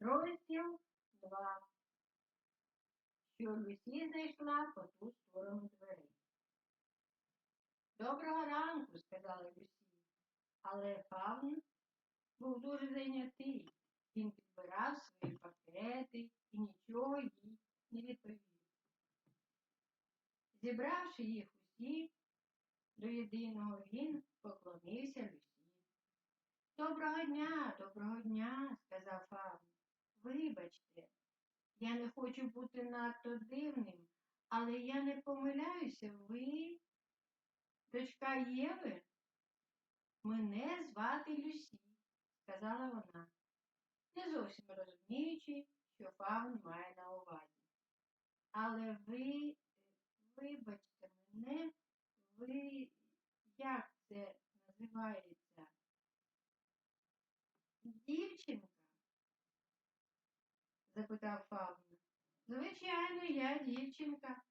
Розділ 2. Що Люсі знайшла по ту сторону дверей. Доброго ранку, сказала Люсі. Але Фавн був дуже зайнятий. Він підбирав свої пакети і нічого їй не відповів. Зібравши їх усі до єдиного, він поклонився Люсі. Доброго дня, доброго дня, сказав Фавн. Вибачте, я не хочу бути надто дивним, але я не помиляюся, ви дочка Єви? Мене звати Люсі, сказала вона, не зовсім розуміючи, що Фавн має на увазі. Але ви, вибачте мене, ви як це називається? Дівчинка? Запитав Фавн. Звичайно, я дівчинка,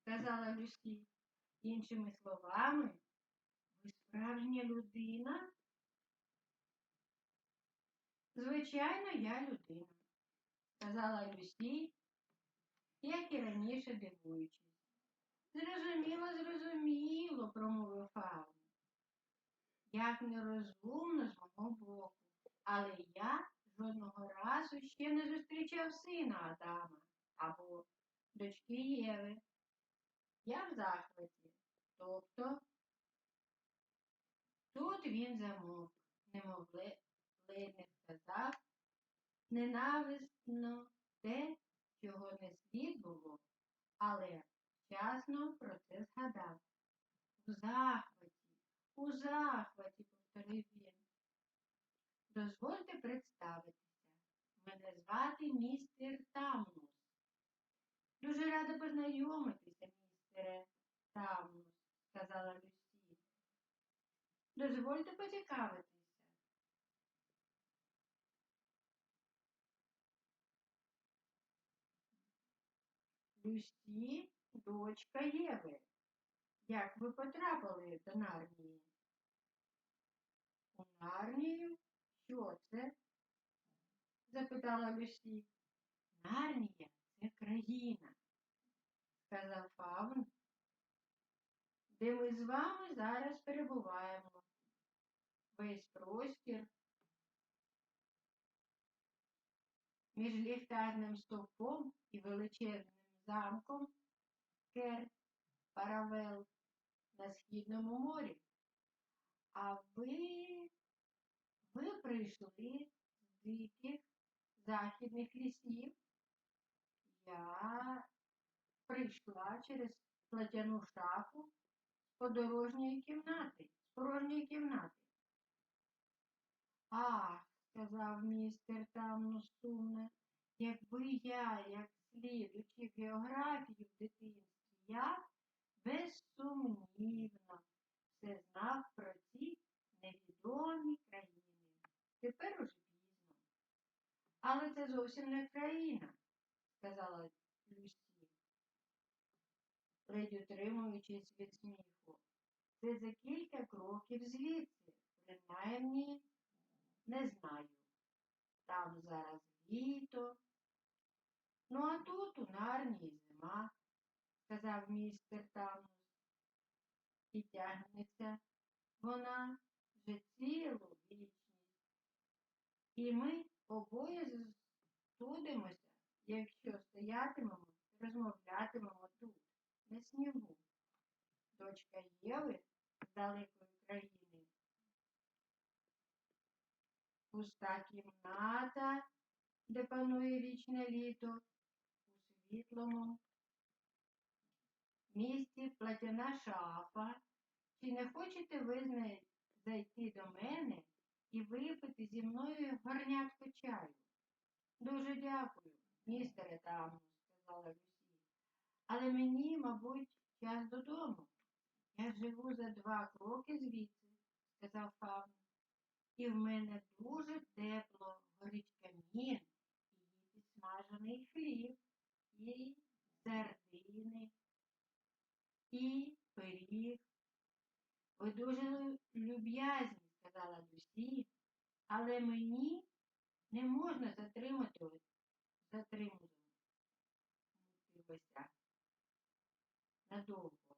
сказала Люсі. Іншими словами, ви справжня людина? Звичайно, я людина, сказала Люсі, як і раніше дивуючись. Зрозуміло, зрозуміло, промовив Фавн. Як нерозумно з мого боку, але я жодного разу ще не зустрічав сина Адама або дочки Єви. Я в захваті. Тобто тут він замовк, немов ледь не сказав ненависно те, чого не слід було, але вчасно про це згадав. У захваті, у захваті, повторив він. Дозвольте представитися. Мене звати містер Тамнус. Дуже рада познайомитися, містере Тамнус, сказала Люсі. Дозвольте поцікавитися. Люсі, дочка Єви. Як ви потрапили до Нарнії? У Нарнію? Що це? запитала Люсі. Нарнія це країна, сказав Фавн, де ми з вами зараз перебуваємо. Весь простір між ліхтарним стовпом і величезним замком Кер Паравел на східному морі. А ви прийшли з диких західних лісів. Я прийшла через платяну шафу з подорожньої кімнати, з порожньої кімнати. Ах, сказав містер Тамно сумно, якби я, як слід, учив географію в дитинстві, я безсумнівно все знав про ці невідомі країни. Тепер уже пізно. Але це зовсім не країна, сказала Люсі, ледь утримуючись від сміху. Це за кілька кроків звідси, принаймні не знаю. Там зараз літо. Ну, а тут у нарнії зима, сказав містер Тамус. І тягнеться вона вже цілу вічність. І ми обоє застудимося, якщо стоятимемо і розмовлятимемо тут, на снігу. Дочка Єви з далекої країни. Пуста кімната, де панує вічне літо, у світлому місті платяна шафа. Чи не хочете ви зайти до мене і випити зі мною гарнятку чаю? Дуже дякую, містере Таму, сказала Люсі. Але мені, мабуть, час додому. Я живу за два кроки звідси, сказав Фавн. І в мене дуже тепло горить камін, і підсмажений хліб, і сардини, і пиріг. Ви дуже люб'язні, сказала Люсі, але мені Не можна затримати затримуватися надовго.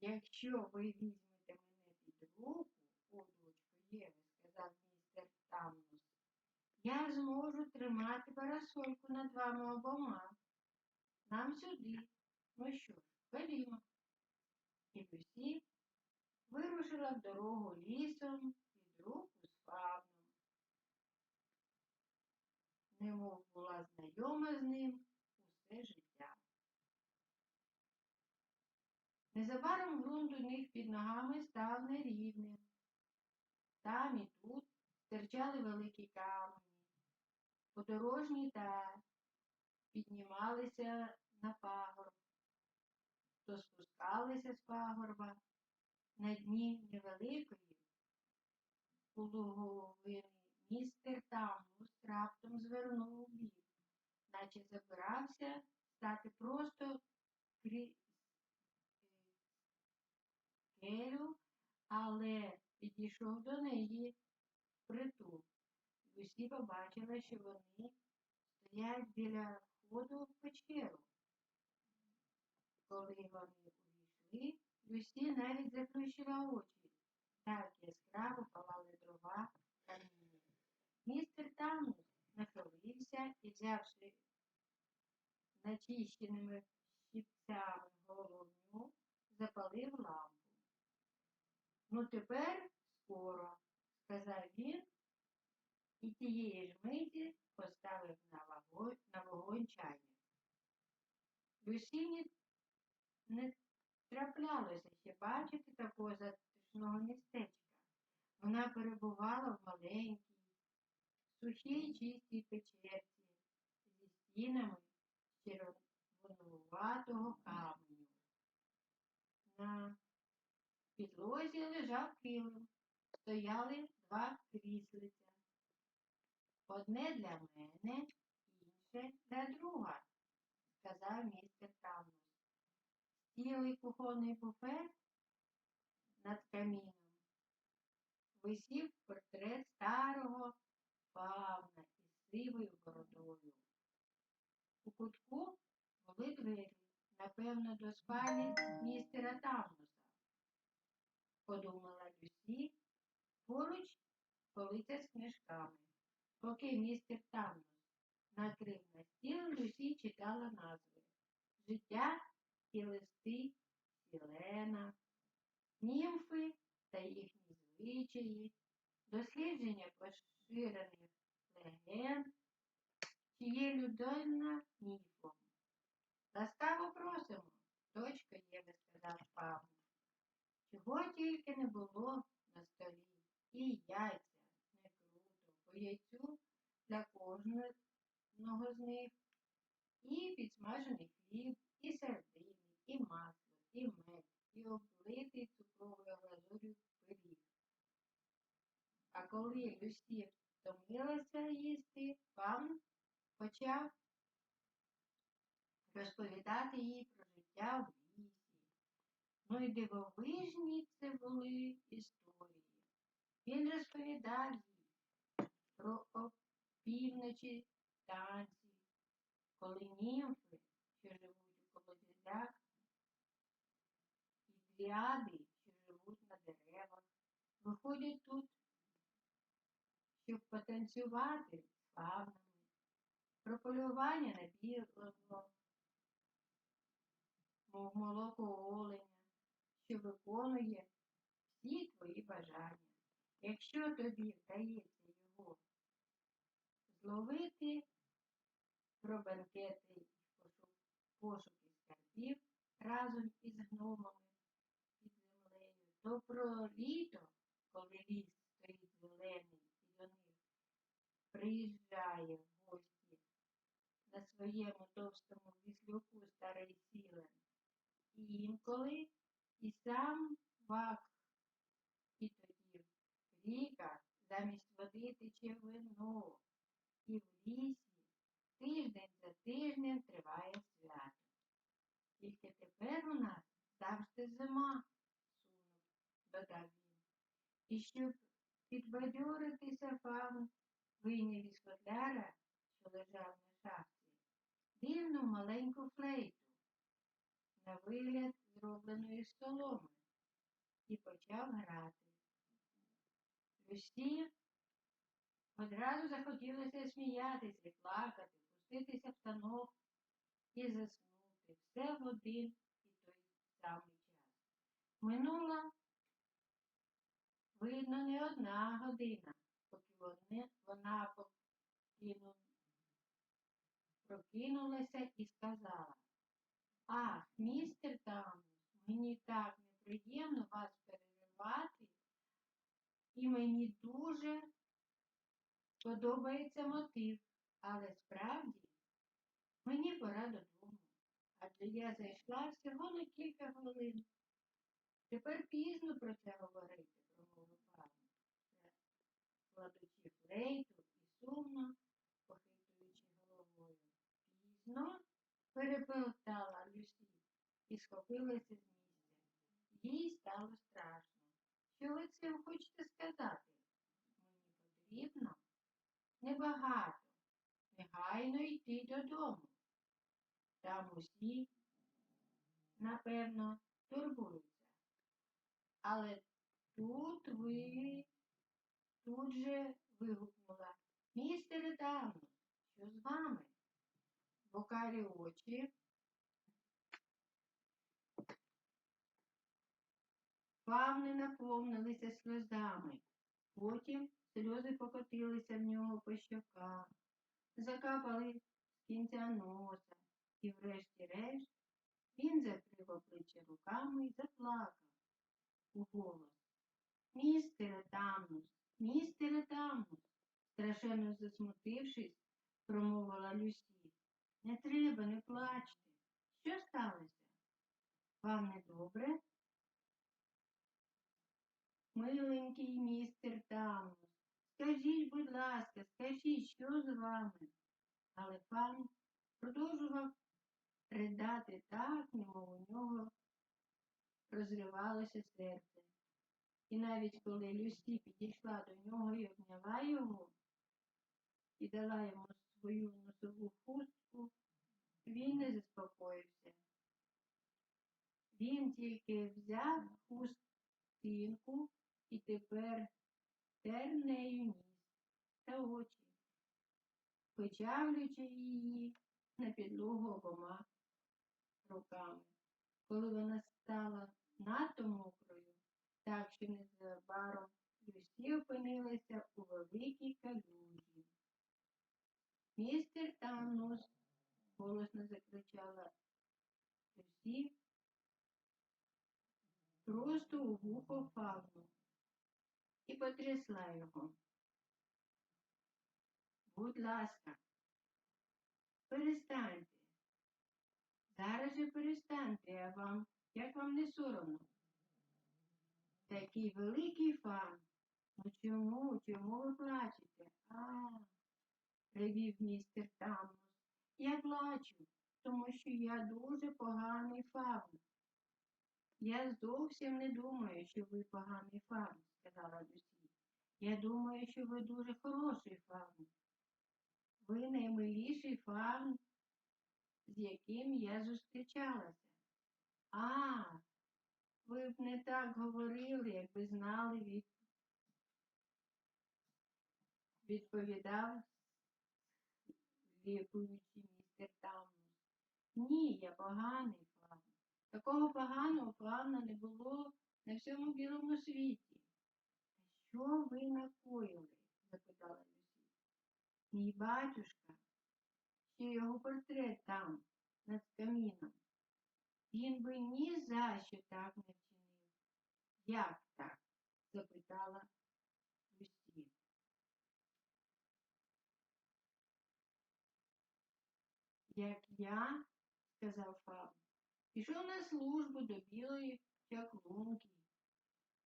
Якщо ви візьмете мене під руку, о, дочко Єви, сказав містер Тамнус, я зможу тримати парасольку над вами обома. Нам сюди. Ну що ж, ходімо. І Люсі вирушила в дорогу лісом руку з фавном. Немов була знайома з ним усе життя. Незабаром ґрунт у них під ногами став нерівним. Там і тут стирчали великі камені, подорожні та піднімалися на пагорб, то спускалися з пагорба на дні невеликої полуголовини містер Тамус раптом звернув бік, наче забирався стати просто крізь скелю, але підійшов до неї впритул. Люсі побачила, що вони стоять біля входу в печеру. Коли вони увійшли, Люсі навіть заплющила очі. Так яскраво палали дрова каміння. Містер Тамус нахилився і, взявши начищеними щипцями головню, запалив лампу. Ну, тепер скоро, сказав він і тієї ж миті поставив на вогонь, на вогонь чайник. Люсіні не траплялося ще бачити такого затишного містечка. Вона перебувала в маленькій, сухій чистій печерці зі стінами червонуватого каменю. На підлозі лежав килим, стояли два кріслиця. Одне для мене, інше для друга, сказав містер Тамнус. Стілий кухонний буфет над каміном висів портрет старого фавна із сивою бородою. У кутку були двері, напевно, до спальні містера Тамнуса. Подумала Люсі, поруч полиця з книжками. Поки містер Тамнус накрив на стіл, Люсі читала назви Життя і листи Сілена, німфи та їхні звичаї, дослідження поширених легенд, чи є людина міфом. Ласкаво просимо, точка є, сказав Павло. Чого тільки не було на столі, і яйця, не круто, по яйцю для кожного з них, і підсмажений хліб, і сердини, і масло, і мед, і облитий цукровою глазур'ю пиріг. А коли Люсі втомилася їсти, пан почав розповідати їй про життя в лісі. Ну і дивовижні це були історії. Він розповідав їй про опівночі танці, коли німфи, що живуть у колодязях, і дріади, що живуть на деревах, виходять тут, щоб потанцювати з фавнами, про полювання на білого, мов молоко оленя, що виконує всі твої бажання. Якщо тобі вдається його зловити про бенкети і пошук, пошуки скарбів разом із гномами то про літо, коли ліс стоїть зелений і до них приїжджає в гості на своєму товстому віслюку старий сілен, і інколи і сам вак, і тоді в ріках замість води тече вино, і в лісі тиждень за тижнем триває свято. Тільки тепер у нас завжди зима, додав він. І щоб підбадьоритися фавн, вийняв із котляра, що лежав на шафці, дивну маленьку флейту, на вигляд зробленої з соломи, і почав грати. Люсі одразу захотілося сміятися, плакати, пуститися в танок і заснути все в один і той самий час. Минула, видно, не одна година, поки вони, вона покину, прокинулася і сказала, Ах, містер Таунус, мені так неприємно вас переривати, і мені дуже подобається мотив, але справді мені пора додому, адже я зайшла всього на кілька хвилин. Тепер пізно про це говорити, кладучи флейту і сумно похитуючи головою. Пізно? перепитала Люсі і схопилася з місця. Їй стало страшно. Що ви цим хочете сказати? Мені потрібно небагато, негайно йти додому. Там усі, напевно, турбуються. Але тут ви тут же вигукнула містере Таунус, що з вами? Бокарі очі. Фавни наповнилися сльозами. Потім сльози покотилися в нього по щоках, закапали з кінця носа, і врешті-решт він закрив обличчя руками і заплакав у голос. Містере Тамнус, містере Тамнус, страшенно засмутившись, промовила Люсі. Не треба, не плачте. Що сталося? Вам не добре? Миленький містер Тамус, скажіть, будь ласка, скажіть, що з вами? Але пан продовжував ридати так, немов у нього розривалося серце. І навіть коли Люсі підійшла до нього і обняла його і дала йому свою носову хустку, він не заспокоївся. Він тільки взяв хустинку і тепер тер нею ніс та очі, почавлюючи її на підлогу обома руками. Коли вона стала надто мокрою, так що незабаром Люсі опинилася у великій калюжі. Містер Танус, голосно закричала Люсі, просто у вухо фавну і потрясла його. Будь ласка, перестаньте. Зараз же перестаньте, а вам, як вам не соромно. Такий великий фан. Ну чому, чому ви плачете? А, привів містер Тамус. Я плачу, тому що я дуже поганий фавн. Я зовсім не думаю, що ви поганий фавн, сказала Люсі. Я думаю, що ви дуже хороший фавн. Ви наймиліший фавн, з яким я зустрічалася. А, ви б не так говорили, якби знали від... відповідав лікуючи містер Таунус. Ні, я поганий фавн. Такого поганого фавна не було на всьому білому світі. Що ви накоїли? запитала Люсі. Мій батюшка, ще його портрет там, над каміном. Він би ні за що так не вчинив. Як так? запитала Люсі. Як я, сказав Фаб, пішов на службу до білої чаклунки.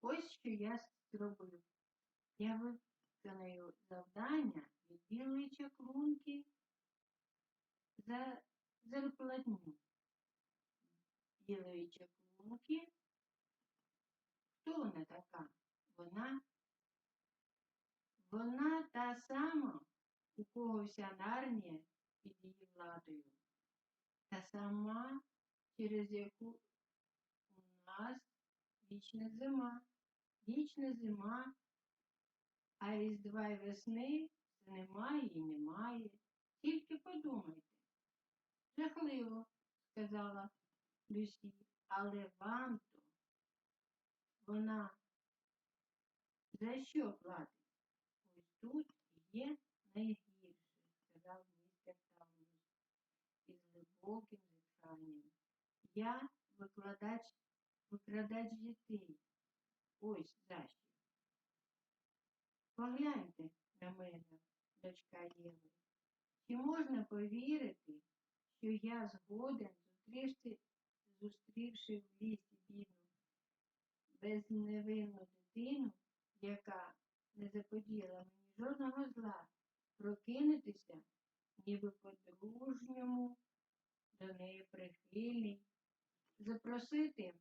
Ось що я зробив. Я виконую завдання від білої чаклунки за зарплатню. Білої чаклунки. Хто вона така? Вона? Вона та сама, у кого вся нарнія під її владою. Та сама, через яку у нас вічна зима, вічна зима, а різдва й весни немає і немає. Тільки подумайте. Жахливо, сказала Люсі, але вам то вона за що платить? Ось тут є найгірше, сказав містер Таунус із глибоким зітханням. Я викладач, викрадач дітей. Ось за що. Погляньте на мене, дочка Єви. Чи можна повірити, що я згоден, зустрівши, зустрівши в лісі бідну, безневинну дитину, яка не заподіяла мені жодного зла, прокинутися, ніби по-дружньому до неї прихильний, запросити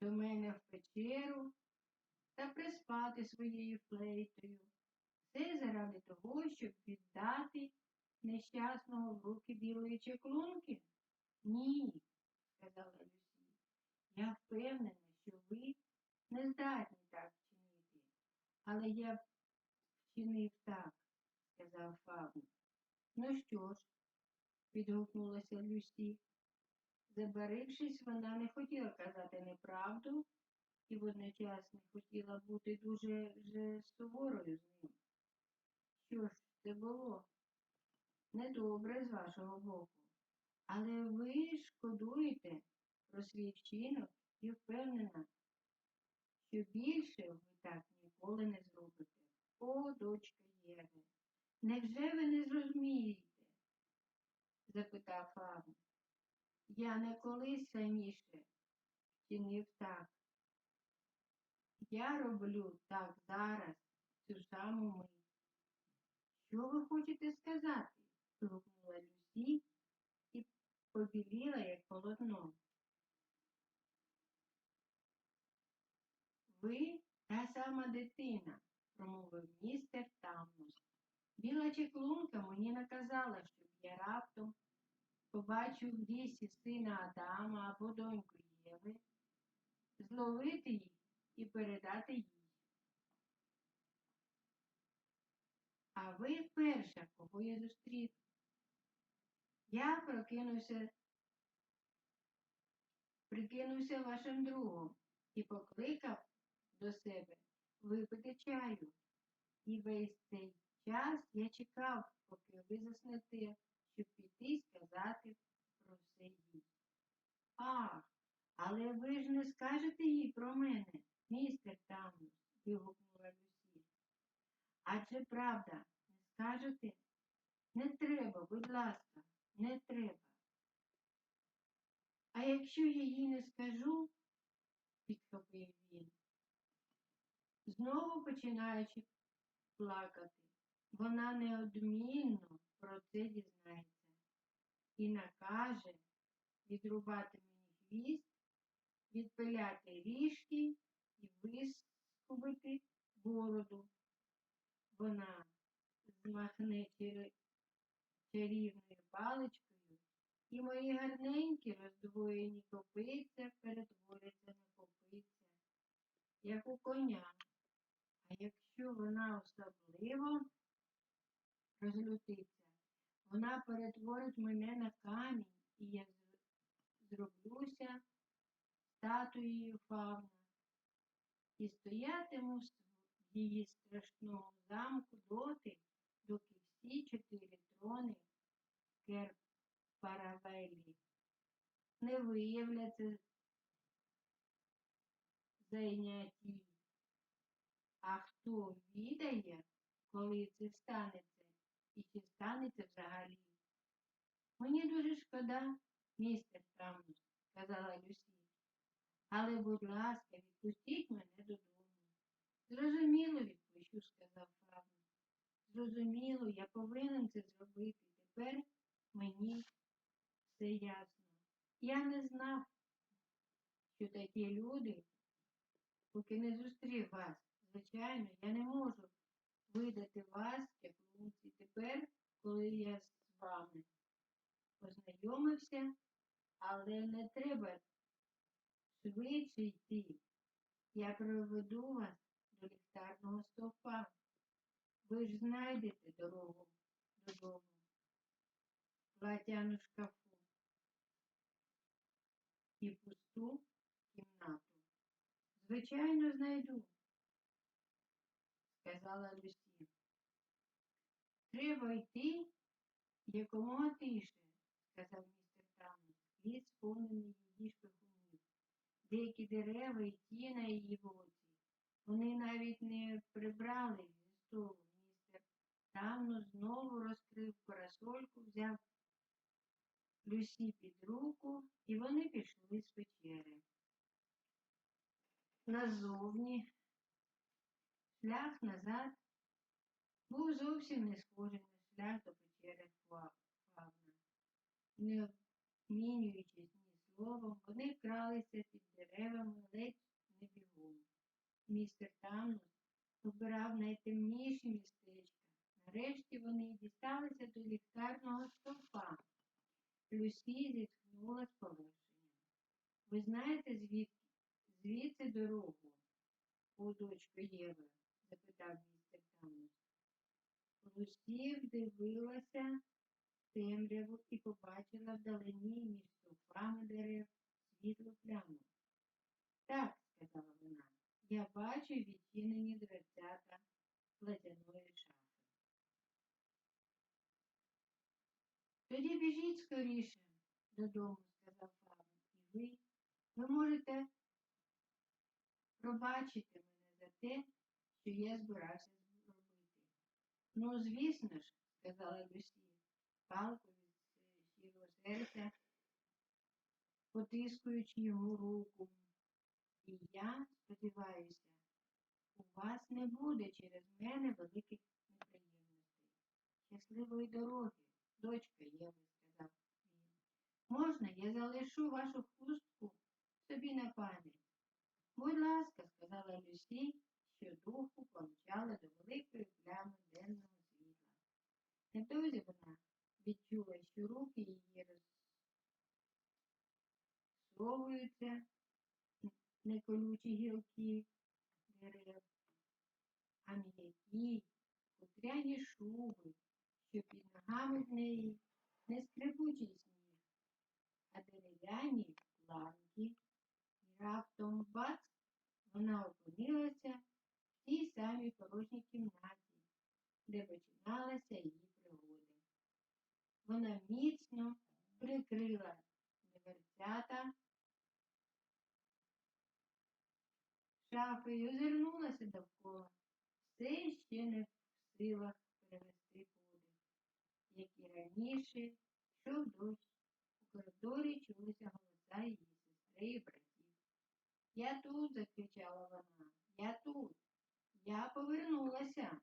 до мене в печеру та приспати своєю флейтою. Все заради того, щоб віддати нещасного в руки білої чеклунки? Ні, сказала Люсі. Я впевнена, що ви не здатні так вчинити. Але я вчинив так, сказав Фавн. Ну що ж, відгукнулася Люсі. Забарившись, вона не хотіла казати неправду і водночас не хотіла бути дуже вже суворою з ним. Що ж це було? Недобре з вашого боку. Але ви шкодуєте про свій вчинок і впевнена, що більше ви так ніколи не зробите. О, дочка Єви, невже ви не зрозумієте? запитав Фавн. Я не колись раніше вчинив так. Я роблю так зараз, цю саму мить. Що ви хочете сказати? вигукнула Люсі і побіліла, як полотно. Ви та сама дитина, промовив містер Таммус. Біла чеклунка мені наказала, щоб я раптом побачив в лісі сина Адама або доньку Єви, зловити їх і передати їй. А ви перша, кого я зустрів. Я прокинувся, прикинувся вашим другом і покликав до себе випити чаю. І весь цей час я чекав, поки ви заснете, щоб піти сказати про все їй. Ах, але ви ж не скажете їй про мене, містер Тамус, вигукнула Люсі. Адже правда, не скажете? Не треба, будь ласка, не треба. А якщо я їй не скажу, підхопив він, знову починаючи плакати, вона неодмінно про це дізнається і накаже відрубати мені хвіст, відпиляти ріжки і вискубити бороду. Вона змахне чарівною паличкою, і мої гарненькі роздвоєні копиця перетворяться на копиця, як у коня. А якщо вона особливо розлютиться, вона перетворить мене на камінь, і я зроблюся статуєю фавна і стоятиму її страшному замку доти, доки всі чотири трони Керпаравелі не виявляться зайняті. А хто відає, коли це станеться і чи станеться взагалі? Мені дуже шкода, містер Трамус, сказала Люсі. Але, будь ласка, відпустіть мене додому. Зрозуміло, відпущу, сказав Фавн. Зрозуміло, я повинен це зробити. Тепер мені все ясно. Я не знав, що такі люди поки не зустрів вас. Звичайно, я не можу видати вас чаклунці тепер, коли я з вами познайомився, але не треба швидше йти. Я проведу вас ліхтарного стовпа. Ви ж знайдете дорогу додому. Платяну шкафу і пусту кімнату. Звичайно, знайду, сказала Люсі. Треба йти якомога тише, сказав містер Таммус. Ліс сповнений її шпигунів. Деякі дерева і ті на її боці. Вони навіть не прибрали зі столу. Містер Таммус знову розкрив парасольку, взяв Люсі під руку, і вони пішли з печери. Назовні шлях назад був зовсім не схожий на шлях до печери Фавна. Не обмінюючись ні словом, вони кралися під деревами ледь не бігом. Містер Тамнус обирав найтемніші містечка. Нарешті вони дісталися до ліхтарного стовпа. Люсі зітхнула з полегшенням. Ви знаєте, звідки звідси дорогу, о дочко Єва? запитав містер Тамнус. Люсі вдивилася темряву і побачила вдалині між стовпами дерев світлу пляму. Так, сказала вона, я бачу відчинені дверцята платяної шафи. Тоді біжіть скоріше додому, сказав Фавн, і ви, ви можете пробачити мене за те, що я збирався зробити. Ну, звісно ж, сказала Люсі, палку від щирого серця, потискуючи його руку. І я сподіваюся, у вас не буде через мене великих неприємностей. Щасливої дороги, дочка Єви, сказав він. Можна, я залишу вашу хустку собі на пам'ять. Будь ласка, сказала Люсі, що духу помчала до великої плями денного світла. Невдовзі вона відчула, що руки її розсовуються неколючі гілки дерев, а м'які хутряні шуби, що під ногами в неї не скрипучий сніг, а дерев'яні ланки. І раптом бац, вона опинилася в тій самій порожній кімнаті, де починалася її пригода. Вона міцно прикрила дверцята шафи і озирнулася довкола, все ще не в силах перевести подих, як і раніше йшов дощ. У коридорі чулися голоса її сестри і братів. Я тут, закричала вона, я тут, я повернулася.